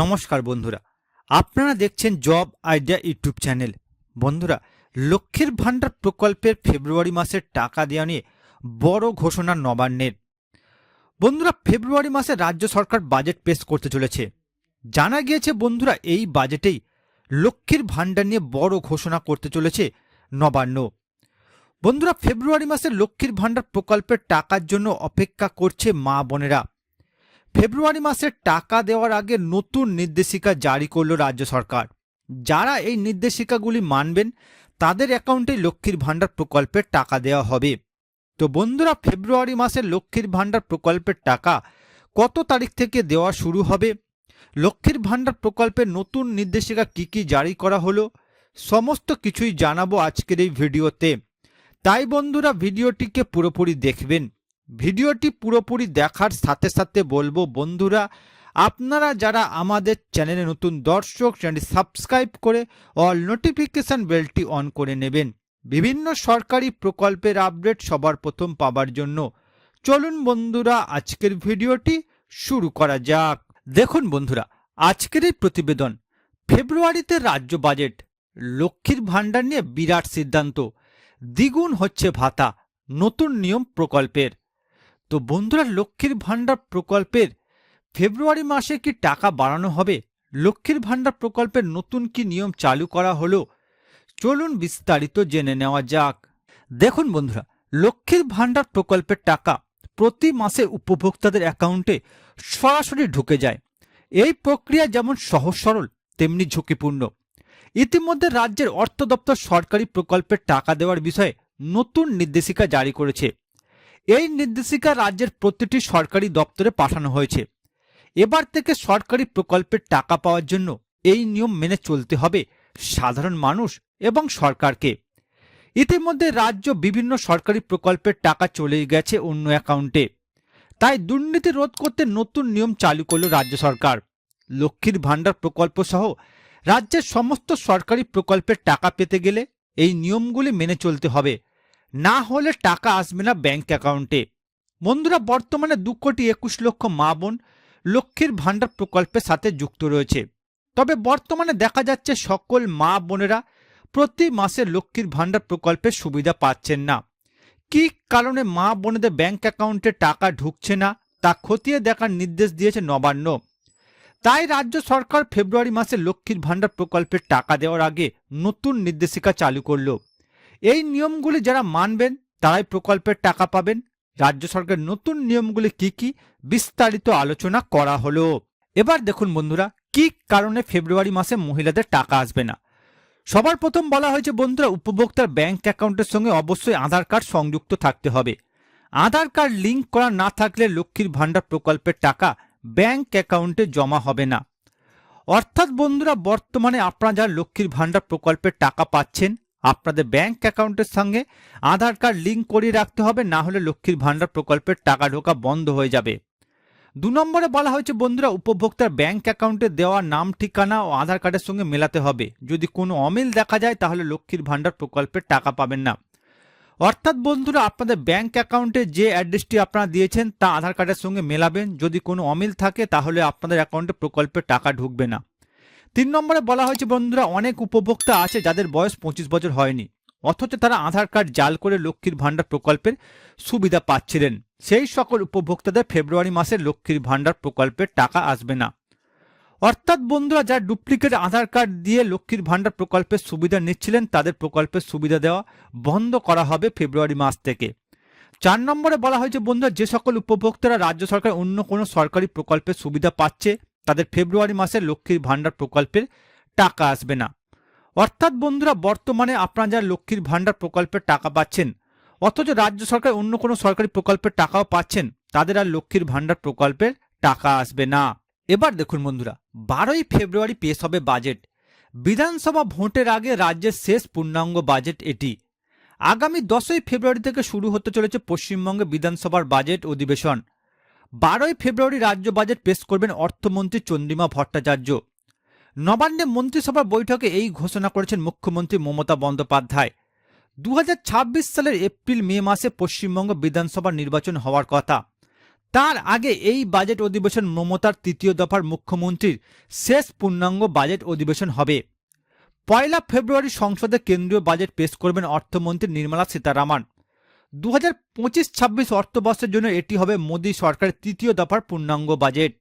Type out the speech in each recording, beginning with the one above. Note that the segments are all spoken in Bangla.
নমস্কার বন্ধুরা। আপনারা দেখছেন জব আইডিয়া ইউটিউব চ্যানেল। বন্ধুরা, লক্ষ্মীর ভাণ্ডার প্রকল্পের ফেব্রুয়ারি মাসের টাকা দেওয়া নিয়ে বড় ঘোষণা নবান্নের। বন্ধুরা, ফেব্রুয়ারি মাসে রাজ্য সরকার বাজেট পেশ করতে চলেছে। জানা গিয়েছে বন্ধুরা, এই বাজেটেই লক্ষ্মীর ভাণ্ডার নিয়ে বড় ঘোষণা করতে চলেছে নবান্ন। বন্ধুরা, ফেব্রুয়ারি মাসে লক্ষ্মীর ভাণ্ডার প্রকল্পের টাকার জন্য অপেক্ষা করছে মা বোনেরা। ফেব্রুয়ারি মাসে টাকা দেওয়ার আগে নতুন নির্দেশিকা জারি করল রাজ্য সরকার। যারা এই নির্দেশিকাগুলি মানবেন, তাদের অ্যাকাউন্টে লক্ষ্মীর ভাণ্ডার প্রকল্পের টাকা দেওয়া হবে। তো বন্ধুরা, ফেব্রুয়ারি মাসে লক্ষ্মীর ভাণ্ডার প্রকল্পের টাকা কত তারিখ থেকে দেওয়া শুরু হবে? লক্ষ্মীর ভাণ্ডার প্রকল্পের নতুন নির্দেশিকা কি কি জারি করা হলো? সমস্ত কিছুই জানাব আজকের এই ভিডিওতে। তাই বন্ধুরা, ভিডিওটিকে পুরোপুরি দেখবেন। ভিডিওটি পুরোপুরি দেখার সাথে সাথে বলব, বন্ধুরা, আপনারা যারা আমাদের চ্যানেলে নতুন দর্শক, চ্যানেলটি সাবস্ক্রাইব করে অল নোটিফিকেশন বেলটি অন করে নেবেন। বিভিন্ন সরকারি প্রকল্পের আপডেট সবার প্রথম পাবার জন্য। চলুন, বন্ধুরা, আজকের ভিডিওটি শুরু করা যাক। দেখুন, বন্ধুরা, আজকের এই প্রতিবেদন, ফেব্রুয়ারিতে রাজ্য বাজেট, লক্ষ্মীর ভাণ্ডার নিয়ে বিরাট সিদ্ধান্ত। দ্বিগুণ হচ্ছে ভাতা, নতুন নিয়ম প্রকল্পের। তো বন্ধুরা, লক্ষ্মীর ভাণ্ডার প্রকল্পের ফেব্রুয়ারি মাসে কি টাকা বাড়ানো হবে? লক্ষ্মীর ভাণ্ডার প্রকল্পের নতুন কি নিয়ম চালু করা হলো? চলুন বিস্তারিত জেনে নেওয়া যাক। দেখুন বন্ধুরা, লক্ষ্মীর ভাণ্ডার প্রকল্পের টাকা প্রতি মাসে উপভোক্তাদের অ্যাকাউন্টে সরাসরি ঢুকে যায়। এই প্রক্রিয়া যেমন সহজ সরল, তেমনি ঝুঁকিপূর্ণ। ইতিমধ্যে রাজ্যের অর্থ দপ্তর সরকারি প্রকল্পের টাকা দেওয়ার বিষয়ে নতুন নির্দেশিকা জারি করেছে। এই নির্দেশিকা রাজ্যের প্রতিটি সরকারি দপ্তরে পাঠানো হয়েছে। এবার থেকে সরকারি প্রকল্পের টাকা পাওয়ার জন্য এই নিয়ম মেনে চলতে হবে সাধারণ মানুষ এবং সরকারকে। ইতিমধ্যে রাজ্য বিভিন্ন সরকারি প্রকল্পের টাকা চলে গেছে অন্য অ্যাকাউন্টে। তাই দুর্নীতি রোধ করতে নতুন নিয়ম চালু করল রাজ্য সরকার। লক্ষ্মীর ভাণ্ডার প্রকল্প সহ রাজ্যের সমস্ত সরকারি প্রকল্পের টাকা পেতে গেলে এই নিয়মগুলি মেনে চলতে হবে। না হলে টাকা আসবে না ব্যাংক অ্যাকাউন্টে বন্ধুরা, বর্তমানে দু কোটি একুশ লক্ষ মা বোন লক্ষ্মীর ভাণ্ডার প্রকল্পের সাথে যুক্ত রয়েছে। তবে বর্তমানে দেখা যাচ্ছে সকল মা বোনেরা প্রতি মাসে লক্ষ্মীর ভাণ্ডার প্রকল্পের সুবিধা পাচ্ছেন না। কি কারণে মা বোনেদের ব্যাংক অ্যাকাউন্টে টাকা ঢুকছে না, তা খতিয়ে দেখার নির্দেশ দিয়েছে নবান্ন। তাই রাজ্য সরকার ফেব্রুয়ারি মাসে লক্ষ্মীর ভাণ্ডার প্রকল্পের টাকা দেওয়ার আগে নতুন নির্দেশিকা চালু করল। এই নিয়মগুলি যারা মানবেন, তারাই প্রকল্পের টাকা পাবেন। রাজ্য সরকারের নতুন নিয়মগুলি কি কি? বিস্তারিত আলোচনা করা হলো। এবার দেখুন বন্ধুরা, কি কারণে ফেব্রুয়ারি মাসে মহিলাদের টাকা আসবে না? সবার প্রথম বলা হয়েছে, বন্ধুরা, উপভোক্তার ব্যাংক অ্যাকাউন্টের সঙ্গে অবশ্যই আধার কার্ড সংযুক্ত থাকতে হবে। আধার কার্ড লিঙ্ক করা না থাকলে লক্ষ্মীর ভাণ্ডার প্রকল্পের টাকা ব্যাংক অ্যাকাউন্টে জমা হবে না। অর্থাৎ বন্ধুরা, বর্তমানে আপনারা যারা লক্ষ্মীর ভাণ্ডার প্রকল্পের টাকা পাচ্ছেন আপনাদের ব্যাংক অ্যাকাউন্টের সঙ্গে আধার কার্ড লিঙ্ক করিয়ে রাখতে হবে, না হলে লক্ষ্মীর ভাণ্ডার প্রকল্পের টাকা ঢোকা বন্ধ হয়ে যাবে। দু নম্বরে বলা হয়েছে, বন্ধুরা, উপভোক্তার ব্যাংক অ্যাকাউন্টে দেওয়া নাম, ঠিকানা ও আধার কার্ডের সঙ্গে মেলাতে হবে। যদি কোনো অমিল দেখা যায়, তাহলে লক্ষ্মীর ভাণ্ডার প্রকল্পের টাকা পাবেন না। অর্থাৎ বন্ধুরা, আপনাদের ব্যাংক অ্যাকাউন্টে যে অ্যাড্রেসটি আপনারা দিয়েছেন, তা আধার কার্ডের সঙ্গে মেলাবেন। যদি কোনো অমিল থাকে, তাহলে আপনাদের অ্যাকাউন্টে প্রকল্পের টাকা ঢুকবে না। তিন নম্বরে বলা হয়েছে, বন্ধুরা, অনেক উপভোক্তা আছে যাদের বয়স পঁচিশ বছর হয়নি, অথচ তারা আধার কার্ড জাল করে লক্ষ্মীর ভাণ্ডার প্রকল্পের সুবিধা পাচ্ছিলেন। সেই সকল উপভোক্তাদের ফেব্রুয়ারি মাসে লক্ষ্মীর ভাণ্ডার প্রকল্পের টাকা আসবে না। অর্থাৎ, বন্ধুরা, যারা ডুপ্লিকেট আধার কার্ড দিয়ে লক্ষ্মীর ভাণ্ডার প্রকল্পের সুবিধা নিচ্ছিলেন, তাদের প্রকল্পের সুবিধা দেওয়া বন্ধ করা হবে ফেব্রুয়ারি মাস থেকে। চার নম্বরে বলা হয়েছে, বন্ধুরা, যে সকল উপভোক্তারা রাজ্য সরকার অন্য কোনো সরকারি প্রকল্পের সুবিধা পাচ্ছে তাদের ফেব্রুয়ারি মাসে লক্ষ্মীর ভাণ্ডার প্রকল্পের টাকা আসবে না। অর্থাৎ বন্ধুরা, বর্তমানে আপনারা যারা লক্ষ্মীর ভাণ্ডার প্রকল্পের টাকা পাচ্ছেন, অথচ রাজ্য সরকার অন্য কোনো সরকারি প্রকল্পের টাকাও পাচ্ছেন, তাদের আর লক্ষ্মীর ভাণ্ডার প্রকল্পের টাকা আসবে না। এবার দেখুন বন্ধুরা, বারোই ফেব্রুয়ারি পেশ হবে বাজেট। বিধানসভা ভোটের আগে রাজ্যের শেষ পূর্ণাঙ্গ বাজেট এটি। আগামী দশই ফেব্রুয়ারি থেকে শুরু হতে চলেছে পশ্চিমবঙ্গে বিধানসভার বাজেট অধিবেশন। বারোই ফেব্রুয়ারি রাজ্য বাজেট পেশ করবেন অর্থমন্ত্রী চন্দ্রিমা ভট্টাচার্য। নবান্নে মন্ত্রিসভার বৈঠকে এই ঘোষণা করেছেন মুখ্যমন্ত্রী মমতা বন্দ্যোপাধ্যায়। দু হাজার ছাব্বিশ সালের এপ্রিল মে মাসে পশ্চিমবঙ্গ বিধানসভা নির্বাচন হওয়ার কথা। তার আগে এই বাজেট অধিবেশন মমতার তৃতীয় দফার মুখ্যমন্ত্রীর শেষ পূর্ণাঙ্গ বাজেট অধিবেশন হবে। পয়লা ফেব্রুয়ারি সংসদে কেন্দ্রীয় বাজেট পেশ করবেন অর্থমন্ত্রী নির্মলা সীতারামন। দু হাজার পঁচিশ ছাব্বিশ অর্থবর্ষের জন্য এটি হবে মোদী সরকারের তৃতীয় দফার পূর্ণাঙ্গ বাজেট।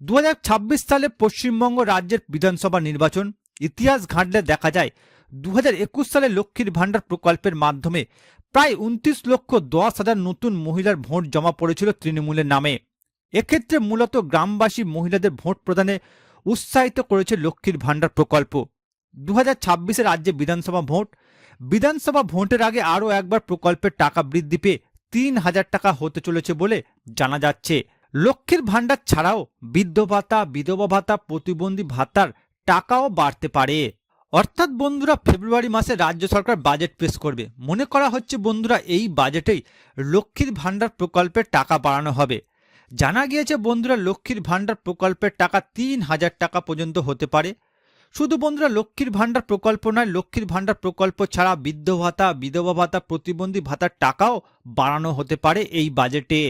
দু হাজার ছাব্বিশ সালে পশ্চিমবঙ্গ রাজ্যের বিধানসভা নির্বাচন। ইতিহাস ঘাঁটলে দেখা যায় দু হাজার একুশ সালে লক্ষ্মীর ভাণ্ডার প্রকল্পের মাধ্যমে প্রায় উনত্রিশ লক্ষ দশ হাজার নতুন মহিলার ভোট জমা পড়েছিল তৃণমূলের নামে। এক্ষেত্রে মূলত গ্রামবাসী মহিলাদের ভোট প্রদানে উৎসাহিত করেছে লক্ষ্মীর ভাণ্ডার প্রকল্প। দু হাজার রাজ্যে বিধানসভা ভোট বিধানসভা ভোটের আগে আরও একবার প্রকল্পের টাকা বৃদ্ধি পেয়ে তিন হাজার টাকা হতে চলেছে বলে জানা যাচ্ছে। লক্ষ্মীর ভাণ্ডার ছাড়াও বৃদ্ধ ভাতা, বিধবা ভাতা, প্রতিবন্ধী ভাতার টাকাও বাড়তে পারে। অর্থাৎ বন্ধুরা, ফেব্রুয়ারি মাসে রাজ্য সরকার বাজেট পেশ করবে। মনে করা হচ্ছে বন্ধুরা, এই বাজেটেই লক্ষ্মীর ভাণ্ডার প্রকল্পের টাকা বাড়ানো হবে। জানা গিয়েছে বন্ধুরা, লক্ষ্মীর ভাণ্ডার প্রকল্পের টাকা তিন হাজার টাকা পর্যন্ত হতে পারে। শুধু বন্ধুরা, লক্ষ্মীর ভাণ্ডার প্রকল্প নয়, লক্ষ্মীর ভাণ্ডার প্রকল্প ছাড়া বৃদ্ধ ভাতা, বিধবা ভাতা, প্রতিবন্ধী ভাতার টাকাও বাড়ানো হতে পারে এই বাজেটে।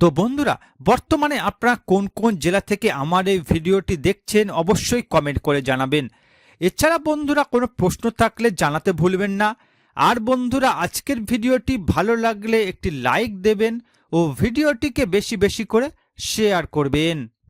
তো বন্ধুরা, বর্তমানে আপনারা কোন কোন জেলা থেকে আমার এই ভিডিওটি দেখছেন অবশ্যই কমেন্ট করে জানাবেন। এছাড়া বন্ধুরা, কোনো প্রশ্ন থাকলে জানাতে ভুলবেন না। আর বন্ধুরা, আজকের ভিডিওটি ভালো লাগলে একটি লাইক দেবেন ও ভিডিওটিকে বেশি বেশি করে শেয়ার করবেন।